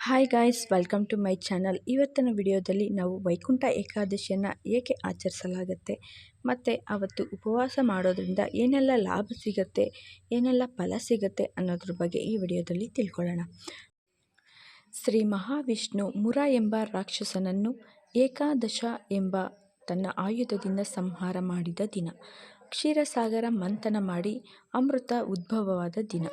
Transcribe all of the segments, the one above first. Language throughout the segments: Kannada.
Hi guys welcome to my channel ಇವತ್ತಿನ ವಿಡಿಯೋದಲ್ಲಿ ನಾವು ವೈಕುಂಠ ಏಕಾದಶಿಯನ್ನು ಏಕೆ ಆಚರಿಸಲಾಗುತ್ತೆ, ಮತ್ತು ಅವತ್ತು ಉಪವಾಸ ಮಾಡೋದ್ರಿಂದ ಏನೆಲ್ಲ ಲಾಭ ಸಿಗುತ್ತೆ, ಏನೆಲ್ಲ ಫಲ ಸಿಗುತ್ತೆ ಅನ್ನೋದ್ರ ಬಗ್ಗೆ ಈ ವಿಡಿಯೋದಲ್ಲಿ ತಿಳ್ಕೊಳ್ಳೋಣ. ಶ್ರೀ ಮಹಾವಿಷ್ಣು ಮುರ ಎಂಬ ರಾಕ್ಷಸನನ್ನು ಏಕಾದಶ ಎಂಬ ತನ್ನ ಆಯುಧದಿಂದ ಸಂಹಾರ ಮಾಡಿದ ದಿನ. ಕ್ಷೀರಸಾಗರ ಮಂಥನ ಮಾಡಿ ಅಮೃತ ಉದ್ಭವವಾದ ದಿನ.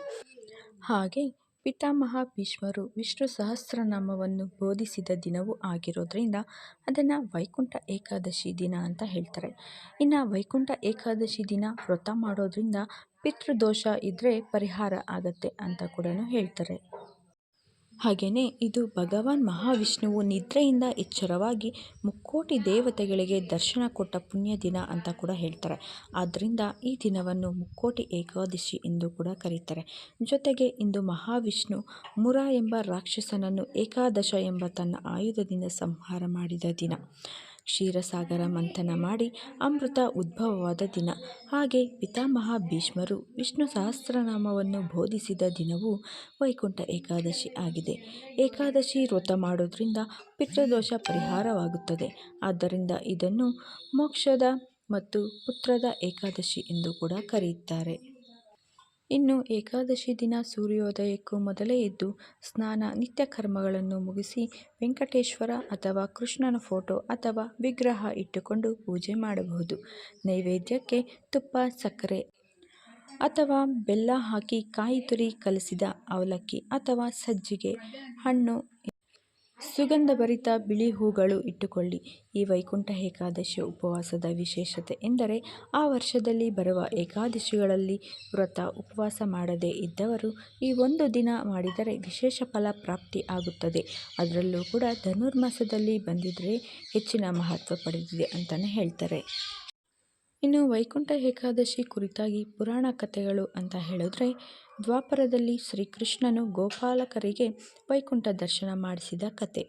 ಹಾಗೆ ಪಿತಾಮಹ ಭೀಷ್ಮರು ವಿಷ್ಣು ಸಹಸ್ರನಾಮವನ್ನು ಬೋಧಿಸಿದ ದಿನವೂ ಆಗಿರೋದ್ರಿಂದ ಅದನ್ನು ವೈಕುಂಠ ಏಕಾದಶಿ ದಿನ ಅಂತ ಹೇಳ್ತಾರೆ. ಇನ್ನು ವೈಕುಂಠ ಏಕಾದಶಿ ದಿನ ವ್ರತ ಮಾಡೋದ್ರಿಂದ ಪಿತೃದೋಷ ಇದ್ದರೆ ಪರಿಹಾರ ಆಗತ್ತೆ ಅಂತ ಕೂಡ ಹೇಳ್ತಾರೆ. ಹಾಗೆಯೇ ಇದು ಭಗವಾನ್ ಮಹಾವಿಷ್ಣುವು ನಿದ್ರೆಯಿಂದ ಎಚ್ಚರವಾಗಿ ಮುಕ್ಕೋಟಿ ದೇವತೆಗಳಿಗೆ ದರ್ಶನ ಕೊಟ್ಟ ಪುಣ್ಯ ದಿನ ಅಂತ ಕೂಡ ಹೇಳ್ತಾರೆ. ಆದ್ದರಿಂದ ಈ ದಿನವನ್ನು ಮುಕ್ಕೋಟಿ ಏಕಾದಶಿ ಎಂದು ಕೂಡ ಕರೀತಾರೆ. ಜೊತೆಗೆ ಇಂದು ಮಹಾವಿಷ್ಣು ಮುರ ಎಂಬ ರಾಕ್ಷಸನನ್ನು ಏಕಾದಶ ಎಂಬ ತನ್ನ ಆಯುಧದಿಂದ ಸಂಹಾರ ಮಾಡಿದ ದಿನ. ಕ್ಷೀರಸಾಗರ ಮಂಥನ ಮಾಡಿ ಅಮೃತ ಉದ್ಭವವಾದ ದಿನ. ಹಾಗೆ ಪಿತಾಮಹ ಭೀಷ್ಮರು ವಿಷ್ಣು ಸಹಸ್ರನಾಮವನ್ನು ಬೋಧಿಸಿದ ದಿನವೂ ವೈಕುಂಠ ಏಕಾದಶಿ ಆಗಿದೆ. ಏಕಾದಶಿ ವ್ರತ ಮಾಡೋದ್ರಿಂದ ಪಿತೃದೋಷ ಪರಿಹಾರವಾಗುತ್ತದೆ. ಆದ್ದರಿಂದ ಇದನ್ನು ಮೋಕ್ಷದ ಮತ್ತು ಪುತ್ರದ ಏಕಾದಶಿ ಎಂದು ಕೂಡ ಕರೆಯುತ್ತಾರೆ. ಇನ್ನು ಏಕಾದಶಿ ದಿನ ಸೂರ್ಯೋದಯಕ್ಕೂ ಮೊದಲೇ ಎದ್ದು ಸ್ನಾನ ನಿತ್ಯ ಕರ್ಮಗಳನ್ನು ಮುಗಿಸಿ ವೆಂಕಟೇಶ್ವರ ಅಥವಾ ಕೃಷ್ಣನ ಫೋಟೋ ಅಥವಾ ವಿಗ್ರಹ ಇಟ್ಟುಕೊಂಡು ಪೂಜೆ ಮಾಡಬಹುದು. ನೈವೇದ್ಯಕ್ಕೆ ತುಪ್ಪ, ಸಕ್ಕರೆ ಅಥವಾ ಬೆಲ್ಲ ಹಾಕಿ ಕಾಯಿ ತುರಿ ಕಲಸಿದ ಅವಲಕ್ಕಿ ಅಥವಾ ಸಜ್ಜಿಗೆ ಹಣ್ಣು ಸುಗಂಧಭರಿತ ಬಿಳಿ ಹೂಗಳು ಇಟ್ಟುಕೊಳ್ಳಿ. ಈ ವೈಕುಂಠ ಏಕಾದಶಿ ಉಪವಾಸದ ವಿಶೇಷತೆ ಎಂದರೆ, ಆ ವರ್ಷದಲ್ಲಿ ಬರುವ ಏಕಾದಶಿಗಳಲ್ಲಿ ವ್ರತ, ಉಪವಾಸ ಮಾಡದೇ ಇದ್ದವರು ಈ ಒಂದು ದಿನ ಮಾಡಿದರೆ ವಿಶೇಷ ಫಲ ಪ್ರಾಪ್ತಿ ಆಗುತ್ತದೆ. ಅದರಲ್ಲೂ ಕೂಡ ಧನುರ್ಮಾಸದಲ್ಲಿ ಬಂದಿದ್ದರೆ ಹೆಚ್ಚಿನ ಮಹತ್ವ ಪಡೆದಿದೆ ಅಂತಲೇ ಹೇಳ್ತಾರೆ. ಇನ್ನು ವೈಕುಂಠ ಏಕಾದಶಿ ಕುರಿತಾಗಿ ಪುರಾಣ ಕಥೆಗಳು ಅಂತ ಹೇಳಿದ್ರೆ, ದ್ವಾಪರದಲ್ಲಿ ಶ್ರೀಕೃಷ್ಣನು ಗೋಪಾಲಕರಿಗೆ ವೈಕುಂಠ ದರ್ಶನ ಮಾಡಿಸಿದ ಕತೆ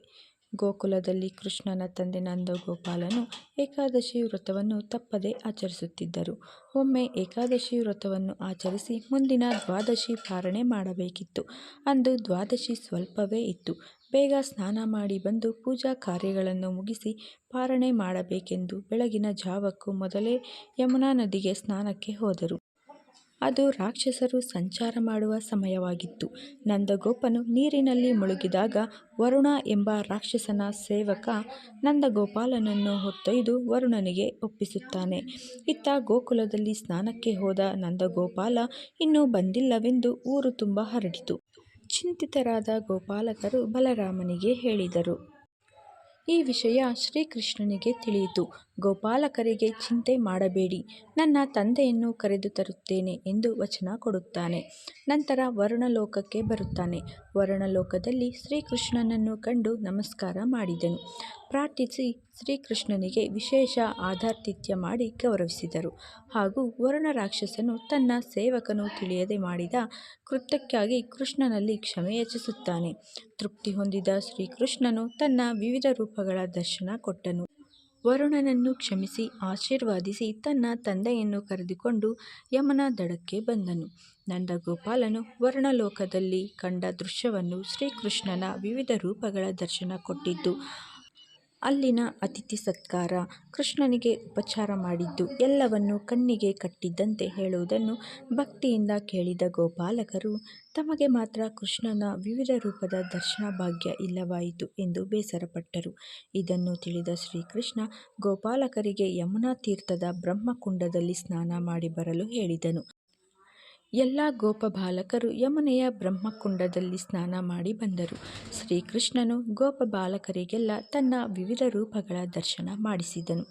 ಗೋಕುಲದಲ್ಲಿ ಕೃಷ್ಣನ ತಂದೆ ನಂದಗೋಪಾಲನು ಏಕಾದಶಿ ವ್ರತವನ್ನು ತಪ್ಪದೆ ಆಚರಿಸುತ್ತಿದ್ದರು. ಒಮ್ಮೆ ಏಕಾದಶಿ ವ್ರತವನ್ನು ಆಚರಿಸಿ ಮುಂದಿನ ದ್ವಾದಶಿ ಪಾರಣೆ ಮಾಡಬೇಕಿತ್ತು. ಅಂದು ದ್ವಾದಶಿ ಸ್ವಲ್ಪವೇ ಇತ್ತು. ಬೇಗ ಸ್ನಾನ ಮಾಡಿ ಬಂದು ಪೂಜಾ ಕಾರ್ಯಗಳನ್ನು ಮುಗಿಸಿ ಪಾರಣೆ ಮಾಡಬೇಕೆಂದು ಬೆಳಗಿನ ಜಾವಕ್ಕೂ ಮೊದಲೇ ಯಮುನಾ ನದಿಗೆ ಸ್ನಾನಕ್ಕೆ ಹೋದರು. ಅದು ರಾಕ್ಷಸರು ಸಂಚಾರ ಮಾಡುವ ಸಮಯವಾಗಿತ್ತು. ನಂದಗೋಪನು ನೀರಿನಲ್ಲಿ ಮುಳುಗಿದಾಗ ವರುಣ ಎಂಬ ರಾಕ್ಷಸನ ಸೇವಕ ನಂದಗೋಪಾಲನನ್ನು ಹೊತ್ತೊಯ್ದು ವರುಣನಿಗೆ ಒಪ್ಪಿಸುತ್ತಾನೆ. ಇತ್ತ ಗೋಕುಲದಲ್ಲಿ ಸ್ನಾನಕ್ಕೆ ಹೋದ ನಂದಗೋಪಾಲ ಇನ್ನೂ ಬಂದಿಲ್ಲವೆಂದು ಊರು ತುಂಬ ಹರಡಿತು. ಚಿಂತಿತರಾದ ಗೋಪಾಲಕರು ಬಲರಾಮನಿಗೆ ಹೇಳಿದರು. ಈ ವಿಷಯ ಶ್ರೀಕೃಷ್ಣನಿಗೆ ತಿಳಿಯಿತು. ಗೋಪಾಲಕರಿಗೆ ಚಿಂತೆ ಮಾಡಬೇಡಿ. ನನ್ನ ತಂದೆಯನ್ನು ಕರೆದು ತರುತ್ತೇನೆ ಎಂದು ವಚನ ಕೊಡುತ್ತಾನೆ. ನಂತರ ವರುಣಲೋಕಕ್ಕೆ ಬರುತ್ತಾನೆ. ವರುಣಲೋಕದಲ್ಲಿ ಶ್ರೀಕೃಷ್ಣನನ್ನು ಕಂಡು ನಮಸ್ಕಾರ ಮಾಡಿದನು. ಪ್ರಾರ್ಥಿಸಿ ಶ್ರೀಕೃಷ್ಣನಿಗೆ ವಿಶೇಷ ಆಧಾತಿಥ್ಯ ಮಾಡಿ ಗೌರವಿಸಿದರು. ಹಾಗೂ ವರುಣ ರಾಕ್ಷಸನು ತನ್ನ ಸೇವಕನು ತಿಳಿಯದೆ ಮಾಡಿದ ಕೃತ್ಯಕ್ಕಾಗಿ ಕೃಷ್ಣನಲ್ಲಿ ಕ್ಷಮೆ ಯಾಚಿಸುತ್ತಾನೆ. ತೃಪ್ತಿ ಹೊಂದಿದ ಶ್ರೀಕೃಷ್ಣನು ತನ್ನ ವಿವಿಧ ರೂಪಗಳ ದರ್ಶನ ಕೊಟ್ಟನು. ವರುಣನನ್ನು ಕ್ಷಮಿಸಿ ಆಶೀರ್ವಾದಿಸಿ ತನ್ನ ತಂದೆಯನ್ನು ಕರೆದುಕೊಂಡು ಯಮನ ದಡಕ್ಕೆ ಬಂದನು. ನಂದಗೋಪಾಲನು ವರ್ಣಲೋಕದಲ್ಲಿ ಕಂಡ ದೃಶ್ಯವನ್ನು ಶ್ರೀಕೃಷ್ಣನ ವಿವಿಧ ರೂಪಗಳ ದರ್ಶನ ಕೊಟ್ಟಿದ್ದು ಅಲ್ಲಿನ ಅತಿಥಿ ಸತ್ಕಾರ ಕೃಷ್ಣನಿಗೆ ಉಪಚಾರ ಮಾಡಿದ್ದು ಎಲ್ಲವನ್ನು ಕಣ್ಣಿಗೆ ಕಟ್ಟಿದ್ದಂತೆ ಹೇಳುವುದನ್ನು ಭಕ್ತಿಯಿಂದ ಕೇಳಿದ ಗೋಪಾಲಕರು, ತಮಗೆ ಮಾತ್ರ ಕೃಷ್ಣನ ವಿವಿಧ ರೂಪದ ದರ್ಶನ ಭಾಗ್ಯ ಇಲ್ಲವಾಯಿತು ಎಂದು ಬೇಸರಪಟ್ಟರು. ಇದನ್ನು ತಿಳಿದ ಶ್ರೀಕೃಷ್ಣ ಗೋಪಾಲಕರಿಗೆ ಯಮುನಾ ತೀರ್ಥದ ಬ್ರಹ್ಮಕುಂಡದಲ್ಲಿ ಸ್ನಾನ ಮಾಡಿ ಬರಲು ಹೇಳಿದನು. ಎಲ್ಲ ಗೋಪಬಾಲಕರು ಯಮುನೆಯ ಬ್ರಹ್ಮಕುಂಡದಲ್ಲಿ ಸ್ನಾನ ಮಾಡಿ ಬಂದರು. ಶ್ರೀಕೃಷ್ಣನು ಗೋಪಬಾಲಕರಿಗೆಲ್ಲ ತನ್ನ ವಿವಿಧ ರೂಪಗಳ ದರ್ಶನ ಮಾಡಿಸಿದನು.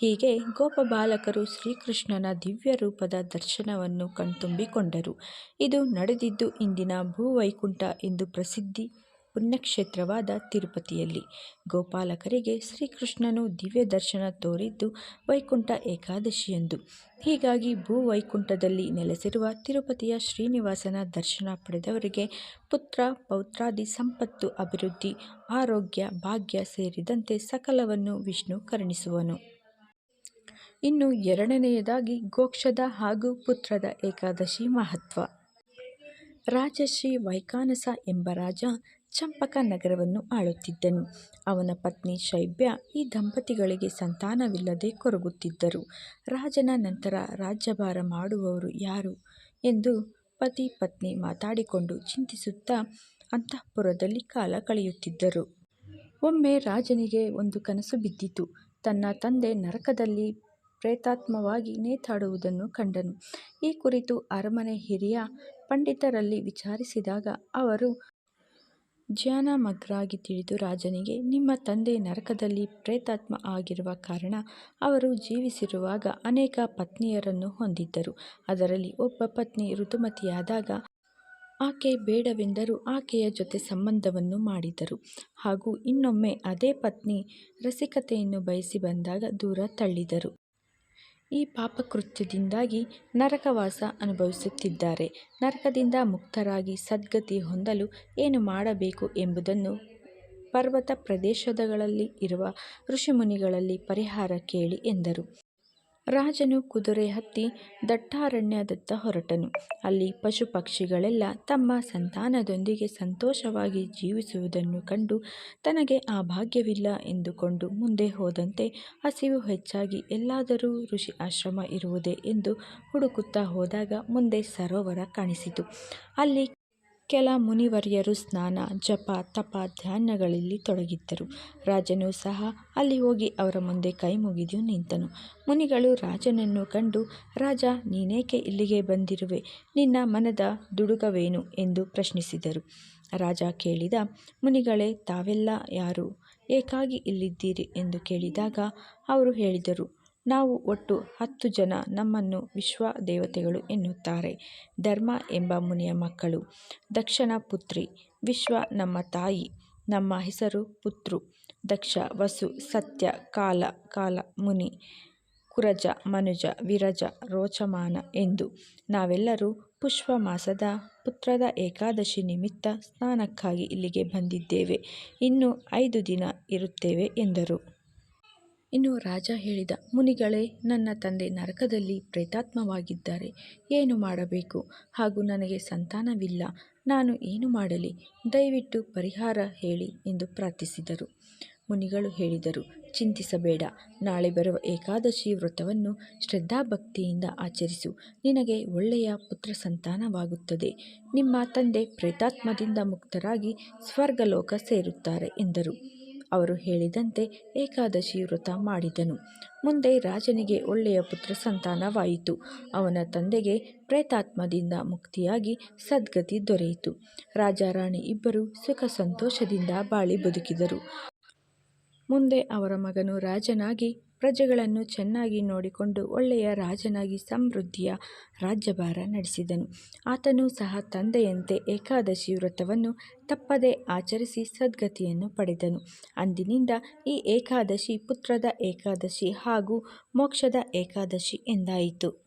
ಹೀಗೆ ಗೋಪಬಾಲಕರು ಶ್ರೀಕೃಷ್ಣನ ದಿವ್ಯ ರೂಪದ ದರ್ಶನವನ್ನು ಕಣ್ತುಂಬಿಕೊಂಡರು. ಇದು ನಡೆದಿದ್ದು ಇಂದಿನ ಭೂವೈಕುಂಠ ಎಂದು ಪ್ರಸಿದ್ಧಿ ಪುಣ್ಯಕ್ಷೇತ್ರವಾದ ತಿರುಪತಿಯಲ್ಲಿ. ಗೋಪಾಲಕರಿಗೆ ಶ್ರೀಕೃಷ್ಣನು ದಿವ್ಯ ದರ್ಶನ ತೋರಿದ್ದು ವೈಕುಂಠ ಏಕಾದಶಿಯಂದು. ಹೀಗಾಗಿ ಭೂ ವೈಕುಂಠದಲ್ಲಿ ನೆಲೆಸಿರುವ ತಿರುಪತಿಯ ಶ್ರೀನಿವಾಸನ ದರ್ಶನ ಪಡೆದವರಿಗೆ ಪುತ್ರ, ಪೌತ್ರಾದಿ ಸಂಪತ್ತು, ಅಭಿವೃದ್ಧಿ, ಆರೋಗ್ಯ, ಭಾಗ್ಯ ಸೇರಿದಂತೆ ಸಕಲವನ್ನು ವಿಷ್ಣು ಕರುಣಿಸುವನು. ಇನ್ನು ಎರಡನೆಯದಾಗಿ ಗೋಕ್ಷದ ಹಾಗೂ ಪುತ್ರದ ಏಕಾದಶಿ ಮಹತ್ವ. ರಾಜಶ್ರೀ ವೈಕಾನಸ ಎಂಬ ರಾಜ ಚಂಪಕ ನಗರವನ್ನು ಆಳುತ್ತಿದ್ದನು. ಅವನ ಪತ್ನಿ ಶೈಬ್ಯ ಈ ದಂಪತಿಗಳಿಗೆ ಸಂತಾನವಿಲ್ಲದೆ ಕೊರಗುತ್ತಿದ್ದರು. ರಾಜನ ನಂತರ ರಾಜ್ಯಭಾರ ಮಾಡುವವರು ಯಾರು ಎಂದು ಪತಿ ಪತ್ನಿ ಮಾತಾಡಿಕೊಂಡು ಚಿಂತಿಸುತ್ತಾ ಅಂತಃಪುರದಲ್ಲಿ ಕಾಲ ಕಳೆಯುತ್ತಿದ್ದರು. ಒಮ್ಮೆ ರಾಜನಿಗೆ ಒಂದು ಕನಸು ಬಿದ್ದಿತು. ತನ್ನ ತಂದೆ ನರಕದಲ್ಲಿ ಪ್ರೇತಾತ್ಮವಾಗಿ ನೇತಾಡುವುದನ್ನು ಕಂಡನು. ಈ ಕುರಿತು ಅರಮನೆ ಹಿರಿಯ ಪಂಡಿತರಲ್ಲಿ ವಿಚಾರಿಸಿದಾಗ ಅವರು ಧ್ಯಾನಮಗ್ನರಾಗಿ ತಿಳಿದು ರಾಜನಿಗೆ, ನಿಮ್ಮ ತಂದೆ ನರಕದಲ್ಲಿ ಪ್ರೇತಾತ್ಮ ಆಗಿರುವ ಕಾರಣ ಅವರು ಜೀವಿಸಿರುವಾಗ ಅನೇಕ ಪತ್ನಿಯರನ್ನು ಹೊಂದಿದ್ದರು. ಅದರಲ್ಲಿ ಒಬ್ಬ ಪತ್ನಿ ಋತುಮತಿಯಾದಾಗ ಆಕೆ ಬೇಡವೆಂದರೂ ಆಕೆಯ ಜೊತೆ ಸಂಬಂಧವನ್ನು ಮಾಡಿದರು ಹಾಗೂ ಇನ್ನೊಮ್ಮೆ ಅದೇ ಪತ್ನಿ ರಸಿಕತೆಯನ್ನು ಬಯಸಿ ಬಂದಾಗ ದೂರ ತಳ್ಳಿದರು. ಈ ಪಾಪಕೃತ್ಯದಿಂದಾಗಿ ನರಕವಾಸ ಅನುಭವಿಸುತ್ತಿದ್ದಾರೆ. ನರಕದಿಂದ ಮುಕ್ತರಾಗಿ ಸದ್ಗತಿ ಹೊಂದಲು ಏನು ಮಾಡಬೇಕು ಎಂಬುದನ್ನು ಪರ್ವತ ಪ್ರದೇಶಗಳಲ್ಲಿ ಇರುವ ಋಷಿಮುನಿಗಳಲ್ಲಿ ಪರಿಹಾರ ಕೇಳಿ ಎಂದರು. ರಾಜನು ಕುದುರೆ ಹತ್ತಿ ದಟ್ಟಾರಣ್ಯದತ್ತ ಹೊರಟನು. ಅಲ್ಲಿ ಪಶು-ಪಕ್ಷಿಗಳೆಲ್ಲ ತಮ್ಮ ಸಂತಾನದೊಂದಿಗೆ ಸಂತೋಷವಾಗಿ ಜೀವಿಸುವುದನ್ನು ಕಂಡು ತನಗೆ ಆ ಭಾಗ್ಯವಿಲ್ಲ ಎಂದುಕೊಂಡು ಮುಂದೆ ಹೋದಂತೆ ಹಸಿವು ಹೆಚ್ಚಾಗಿ ಎಲ್ಲಾದರೂ ಋಷಿ ಆಶ್ರಮ ಇರುವುದೇ ಎಂದು ಹುಡುಕುತ್ತಾ ಹೋದಾಗ ಮುಂದೆ ಸರೋವರ ಕಾಣಿಸಿತು. ಅಲ್ಲಿ ಕೆಲ ಮುನಿವರ್ಯರು ಸ್ನಾನ, ಜಪ, ತಪ, ಧ್ಯಾನಗಳಲ್ಲಿ ತೊಡಗಿದ್ದರು. ರಾಜನು ಸಹ ಅಲ್ಲಿ ಹೋಗಿ ಅವರ ಮುಂದೆ ಕೈ ಮುಗಿದು ನಿಂತನು. ಮುನಿಗಳು ರಾಜನನ್ನು ಕಂಡು ರಾಜ ನೀನೇಕೆ ಇಲ್ಲಿಗೆ ಬಂದಿರುವೆ ನಿನ್ನ ಮನದ ದುಡುಗವೇನು ಎಂದು ಪ್ರಶ್ನಿಸಿದರು. ರಾಜ ಕೇಳಿದ ಮುನಿಗಳೇ ತಾವೆಲ್ಲ ಯಾರು ಏಕಾಗಿ ಇಲ್ಲಿದ್ದೀರಿ ಎಂದು ಕೇಳಿದಾಗ ಅವರು ಹೇಳಿದರು ನಾವು ಒಟ್ಟು ಹತ್ತು ಜನ ನಮ್ಮನ್ನು ವಿಶ್ವ ದೇವತೆಗಳು ಎನ್ನುತ್ತಾರೆ. ಧರ್ಮ ಎಂಬ ಮುನಿಯ ಮಕ್ಕಳು. ದಕ್ಷನ ಪುತ್ರಿ, ವಿಶ್ವ ನಮ್ಮ ತಾಯಿ. ನಮ್ಮ ಹೆಸರು ಪುತೃ. ದಕ್ಷ, ವಸು, ಸತ್ಯ, ಕಾಲ ಕಾಲ, ಮುನಿ, ಕುರಜ, ಮನುಜ, ವಿರಜ, ರೋಚಮಾನ ಎಂದು. ನಾವೆಲ್ಲರೂ ಪುಷ್ಪ ಮಾಸದ ಪುತ್ರದ ಏಕಾದಶಿ ನಿಮಿತ್ತ ಸ್ನಾನಕ್ಕಾಗಿ ಇಲ್ಲಿಗೆ ಬಂದಿದ್ದೇವೆ. ಇನ್ನು ಐದು ದಿನ ಇರುತ್ತೇವೆ ಎಂದರು. ಇನ್ನು ರಾಜ ಹೇಳಿದ, ಮುನಿಗಳೇ, ನನ್ನ ತಂದೆ ನರಕದಲ್ಲಿ ಪ್ರೇತಾತ್ಮವಾಗಿದ್ದಾರೆ. ಏನು ಮಾಡಬೇಕು ಹಾಗೂ ನನಗೆ ಸಂತಾನವಿಲ್ಲ ನಾನು ಏನು ಮಾಡಲಿ ದಯವಿಟ್ಟು ಪರಿಹಾರ ಹೇಳಿ ಎಂದು ಪ್ರಾರ್ಥಿಸಿದರು. ಮುನಿಗಳು ಹೇಳಿದರು, ಚಿಂತಿಸಬೇಡ ನಾಳೆ ಬರುವ ಏಕಾದಶಿ ವ್ರತವನ್ನು ಶ್ರದ್ಧಾಭಕ್ತಿಯಿಂದ ಆಚರಿಸು ನಿನಗೆ ಒಳ್ಳೆಯ ಪುತ್ರ ಸಂತಾನವಾಗುತ್ತದೆ ನಿಮ್ಮ ತಂದೆ ಪ್ರೇತಾತ್ಮದಿಂದ ಮುಕ್ತರಾಗಿ ಸ್ವರ್ಗಲೋಕ ಸೇರುತ್ತಾರೆ ಎಂದರು. ಅವರು ಹೇಳಿದಂತೆ ಏಕಾದಶಿ ವ್ರತ ಮಾಡಿದನು. ಮುಂದೆ ರಾಜನಿಗೆ ಒಳ್ಳೆಯ ಪುತ್ರ ಸಂತಾನವಾಯಿತು ಅವನ ತಂದೆಗೆ ಪ್ರೇತಾತ್ಮದಿಂದ ಮುಕ್ತಿಯಾಗಿ ಸದ್ಗತಿ ದೊರೆಯಿತು. ರಾಜಾರಾಣಿ ರಾಣಿ ಇಬ್ಬರೂ ಸುಖ ಸಂತೋಷದಿಂದ ಬಾಳಿ ಬದುಕಿದರು. ಮುಂದೆ ಅವರ ಮಗನು ರಾಜನಾಗಿ ಪ್ರಜೆಗಳನ್ನು ಚೆನ್ನಾಗಿ ನೋಡಿಕೊಂಡು ಒಳ್ಳೆಯ ರಾಜನಾಗಿ ಸಮೃದ್ಧಿಯ ರಾಜ್ಯಭಾರ ನಡೆಸಿದನು. ಆತನು ಸಹ ತಂದೆಯಂತೆ ಏಕಾದಶಿ ವ್ರತವನ್ನು ತಪ್ಪದೆ ಆಚರಿಸಿ ಸದ್ಗತಿಯನ್ನು ಪಡೆದನು. ಅಂದಿನಿಂದ ಈ ಏಕಾದಶಿ ಪುತ್ರದ ಏಕಾದಶಿ ಹಾಗೂ ಮೋಕ್ಷದ ಏಕಾದಶಿ ಎಂದಾಯಿತು.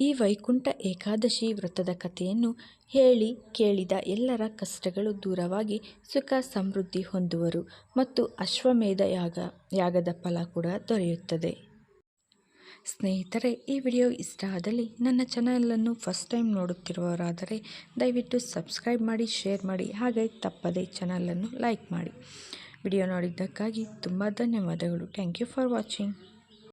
ಈ ವೈಕುಂಠ ಏಕಾದಶಿ ವ್ರತದ ಕಥೆಯನ್ನು ಹೇಳಿ ಕೇಳಿದ ಎಲ್ಲರ ಕಷ್ಟಗಳು ದೂರವಾಗಿ ಸುಖ ಸಮೃದ್ಧಿ ಹೊಂದುವರು ಮತ್ತು ಅಶ್ವಮೇಧ ಯಾಗ, ಯಾಗದ ಫಲ ಕೂಡ ದೊರೆಯುತ್ತದೆ. ಸ್ನೇಹಿತರೆ, ಈ ವಿಡಿಯೋ ಇಷ್ಟ ಆದಲ್ಲಿ ನನ್ನ ಚಾನಲನ್ನು ಫಸ್ಟ್ ಟೈಮ್ ನೋಡುತ್ತಿರುವವರಾದರೆ ದಯವಿಟ್ಟು ಸಬ್ಸ್ಕ್ರೈಬ್ ಮಾಡಿ ಶೇರ್ ಮಾಡಿ, ಹಾಗೆ ತಪ್ಪದೆ ಚಾನಲನ್ನು ಲೈಕ್ ಮಾಡಿ. ವಿಡಿಯೋ ನೋಡಿದ್ದಕ್ಕಾಗಿ ತುಂಬ ಧನ್ಯವಾದಗಳು ಥ್ಯಾಂಕ್ ಯು ಫಾರ್ ವಾಚಿಂಗ್